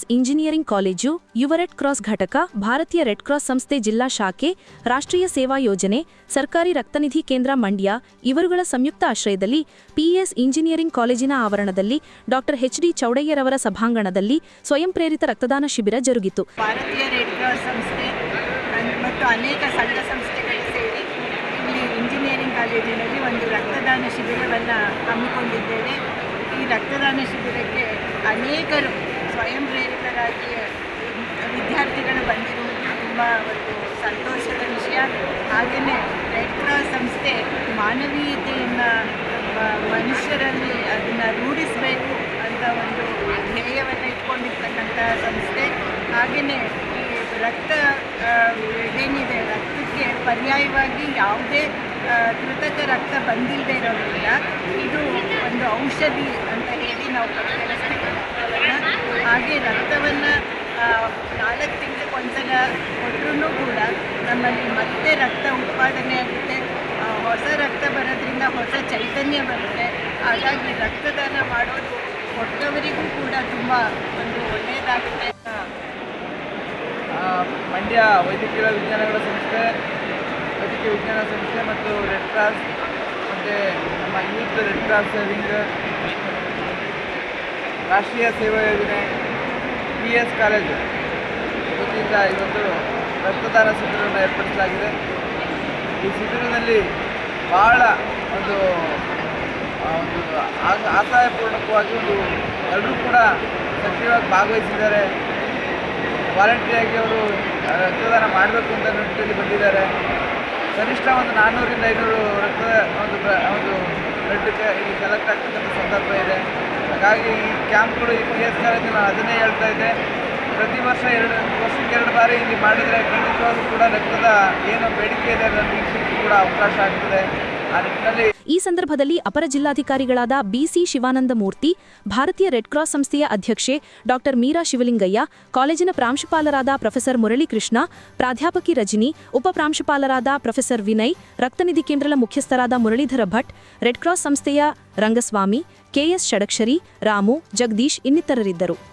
PS engineering college ಯುವ red cross ಘಟಕ, ಭಾರತೀಯ ರೆಡ್ ಕ್ರಾಸ್ ಸಂಸ್ಥೆ ಜಿಲ್ಲಾ ಶಾಖೆ, ರಾಷ್ಟ್ರೀಯ ಸೇವಾ ಯೋಜನೆ, ಸರ್ಕಾರಿ ರಕ್ತನಿಧಿ ಕೇಂದ್ರ ಮಂಡ್ಯ, ಇವರುಗಳ ಸಂಯುಕ್ತ ಆಶ್ರಯದಲ್ಲಿ ಪಿಎಸ್ ಇಂಜಿನಿಯರಿಂಗ್ ಕಾಲೇಜಿನ ಆವರಣದಲ್ಲಿ ಡಾಕ್ಟರ್ ಎಚ್ಡಿ ಚೌಡಯ್ಯರವರ ಸಭಾಂಗಣದಲ್ಲಿ ಸ್ವಯಂ ಪ್ರೇರಿತ ರಕ್ತದಾನ ಶಿಬಿರ ಜರುಗಿತು. ಭಾರತೀಯ ರೆಡ್ ಕ್ರಾಸ್ ಸಂಸ್ಥೆ ಮತ್ತು ಅನೇಕ ಸಂಘ ಸಂಸ್ಥೆಗಳು ಸೇರಿ ಇಂಜಿನಿಯರಿಂಗ್ ಕಾಲೇಜಿನಲ್ಲಿ ಒಂದು ರಕ್ತದಾನ ಶಿಬಿರವನ್ನು ಹಮ್ಮಿಕೊಂಡಿದ್ದೇವೆ. ಈ ರಕ್ತದಾನ ಶಿಬಿರಕ್ಕೆ ಅನೇಕರು ಸ್ವಯಂ ಪ್ರೇರಿತರಾಗಿ ವಿದ್ಯಾರ್ಥಿಗಳು ಬಂದಿರುವುದು ತುಂಬ ಒಂದು ಸಂತೋಷದ ವಿಷಯ ಹಾಗೆಯೇ ರೆಡ್ ಕ್ರಾಸ್ ಸಂಸ್ಥೆ ಮಾನವೀಯತೆಯನ್ನು ಮನುಷ್ಯರಲ್ಲಿ ಅದನ್ನು ರೂಢಿಸಬೇಕು ಅಂತ ಒಂದು ಧ್ಯೇಯವನ್ನು ಇಟ್ಕೊಂಡಿರ್ತಕ್ಕಂಥ ಸಂಸ್ಥೆ ಹಾಗೆಯೇ ಈ ರಕ್ತ ಏನಿದೆ, ರಕ್ತಕ್ಕೆ ಪರ್ಯಾಯವಾಗಿ ಯಾವುದೇ ಕೃತಕ ರಕ್ತ ಬಂದಿಲ್ಲದೆ ಇರೋದ್ರಿಂದ ಇದು ಒಂದು ಔಷಧಿ ಅಂತ ಹೇಳಿ ನಾವು ಪರಿಗಣಿಸ್ತೀವಿ. ಹಾಗೆ ರಕ್ತವನ್ನು ನಾಲ್ಕು ತಿಂಗಳಿಗೆ ಒಂದ್ಸಲ ಕೊಟ್ಟರೂ ಕೂಡ ನಮ್ಮಲ್ಲಿ ಮತ್ತೆ ರಕ್ತ ಉತ್ಪಾದನೆ ಆಗುತ್ತೆ. ಹೊಸ ರಕ್ತ ಬರೋದ್ರಿಂದ ಹೊಸ ಚೈತನ್ಯ ಬರುತ್ತೆ. ಹಾಗಾಗಿ ರಕ್ತದಾನ ಮಾಡೋದು ಕೊಟ್ಟವರಿಗೂ ಕೂಡ ತುಂಬ ಒಂದು ಒಳ್ಳೆಯದಾಗುತ್ತೆ. ಮಂಡ್ಯ ವೈದ್ಯಕೀಯ ವಿಜ್ಞಾನಗಳ ಸಂಸ್ಥೆ, ವೈದ್ಯಕೀಯ ವಿಜ್ಞಾನ ಸಂಸ್ಥೆ ಮತ್ತು ರೆಡ್ ಕ್ರಾಸ್ ಮತ್ತು ನಮ್ಮ ಯೂತ್ ರೆಡ್ ಕ್ರಾಸ್ ಸೇವಿಂಗ್ ರಾಷ್ಟ್ರೀಯ ಸೇವಾ ಯೋಜನೆ ಪಿ ಎಸ್ ಕಾಲೇಜು. ವತಿಯಿಂದ ಇವತ್ತು ರಕ್ತದಾನ ಶಿಬಿರವನ್ನು ಏರ್ಪಡಿಸಲಾಗಿದೆ. ಈ ಶಿಬಿರದಲ್ಲಿ ಬಹಳ ಒಂದು ಒಂದು ಆ- ಆಶಯಪೂರ್ಣಕವಾಗಿ ಒಂದು ಎಲ್ಲರೂ ಕೂಡ ಸಕ್ರಿಯವಾಗಿ ಭಾಗವಹಿಸಿದ್ದಾರೆ. ವಾಲಂಟಿಯಾಗಿ ಅವರು ರಕ್ತದಾನ ಮಾಡಬೇಕು ಅಂತ ನಿಟ್ಟಿನಲ್ಲಿ ಬಂದಿದ್ದಾರೆ. ಕನಿಷ್ಠ ಒಂದು ನಾನ್ನೂರಿಂದ ಐನೂರು ರಕ್ತದ ಒಂದು ಒಂದು ಬ್ಲಡ್ ಇಲ್ಲಿ ಸೆಲೆಕ್ಟ್ ಆಗ್ತಕ್ಕಂಥ ಸಂದರ್ಭ ಇದೆ. ಹಾಗಾಗಿ ಈ ಕ್ಯಾಂಪ್ಗಳು ಈ ಪಿ ಎಸ್ ಕಾಲೇಜು ನಾನು ಅದನ್ನೇ ಹೇಳ್ತಾ ಇದ್ದೆ. ಪ್ರತಿ ವರ್ಷ ಎರಡು, ವರ್ಷಕ್ಕೆ ಎರಡು ಬಾರಿ ಇಲ್ಲಿ ಮಾಡಿದರೆ ಖಂಡಿತವಾಗೂ ಕೂಡ ರಕ್ತದ ಏನು ಬೇಡಿಕೆ ಇದೆ ಅದನ್ನು ಕೂಡ ಅವಕಾಶ ಆಗ್ತದೆ. ಈ ಸಂದರ್ಭದಲ್ಲಿ ಅಪರ ಜಿಲ್ಲಾಧಿಕಾರಿಗಳಾದ ಬಿಸಿ ಶಿವಾನಂದ ಮೂರ್ತಿ, ಭಾರತೀಯ ರೆಡ್ ಕ್ರಾಸ್ ಸಂಸ್ಥೆಯ ಅಧ್ಯಕ್ಷೆ ಡಾಕ್ಟರ್ ಮೀರಾ ಶಿವಲಿಂಗಯ್ಯ, ಕಾಲೇಜಿನ ಪ್ರಾಂಶುಪಾಲರಾದ ಪ್ರೊಫೆಸರ್ ಮುರಳೀಕೃಷ್ಣ, ಪ್ರಾಧ್ಯಾಪಕಿ ರಜಿನಿ, ಉಪ ಪ್ರಾಂಶುಪಾಲರಾದ ಪ್ರೊಫೆಸರ್ ವಿನಯ್ ರಕ್ತನಿಧಿ ಕೇಂದ್ರದ ಮುಖ್ಯಸ್ಥರಾದ ಮುರಳೀಧರ ಭಟ್, ರೆಡ್ ಕ್ರಾಸ್ ಸಂಸ್ಥೆಯ ರಂಗಸ್ವಾಮಿ ಕೆಎಸ್ ಷಡಕ್ಷರಿ, ರಾಮು, ಜಗದೀಶ್ ಇನ್ನಿತರರಿದ್ದರು.